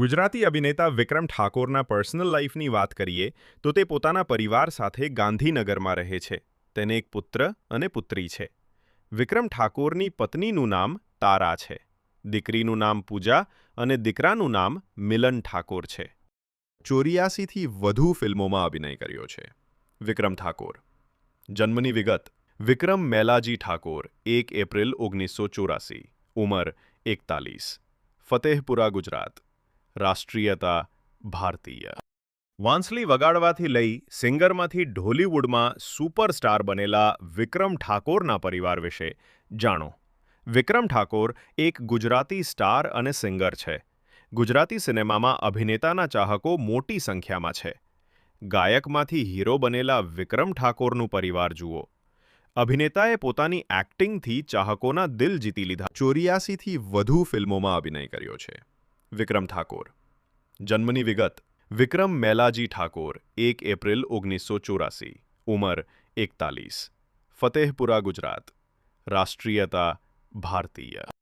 गुजराती अभिनेता विक्रम ठाकुर ના personal life ની વાત કરીએ તો તે પોતાનું પરિવાર સાથે ગાંધીનગરમાં રહે છે તેને એક પુત્ર અને પુત્રી છે विक्रम ठाकुर ની પત્ની નું નામ તારા છે દીકરી નું નામ પૂજા અને દીકરા નું નામ મિલન ઠાકોર છે 84 થી વધુ ફિલ્મો માં અભિનય કર્યો છે विक्रम ઠાકોર જન્મની વિગત વિક્રમ મેલાજી ઠાકોર 1 એપ્રિલ 1984 ઉંમર 41 ફતેહપુરા ગુજરાત રાષ્ટ્રીયતા ભારતીય વાંસલી વગાડવાથી લઈ સિંગરમાંથી ઢોલીવુડમાં સુપરસ્ટાર બનેલા વિક્રમ ઠાકોરના પરિવાર વિશે જાણો વિક્રમ ઠાકોર એક ગુજરાતી સ્ટાર અને સિંગર છે ગુજરાતી સિનેમામાં અભિનેતાના ચાહકો મોટી સંખ્યામાં છે ગાયકમાંથી હીરો બનેલા વિક્રમ ઠાકોરનું પરિવાર જુઓ અભિનેતાએ પોતાની એક્ટિંગથી ચાહકોના દિલ જીતી લીધા ચોર્યાસીથી વધુ ફિલ્મોમાં અભિનય કર્યો છે विक्रम ठाकुर जन्मनी विगत विक्रम मैलाजी ठाकुर 1 अप्रैल ओगनीस उम्र 41 फतेहपुरा गुजरात राष्ट्रीयता भारतीय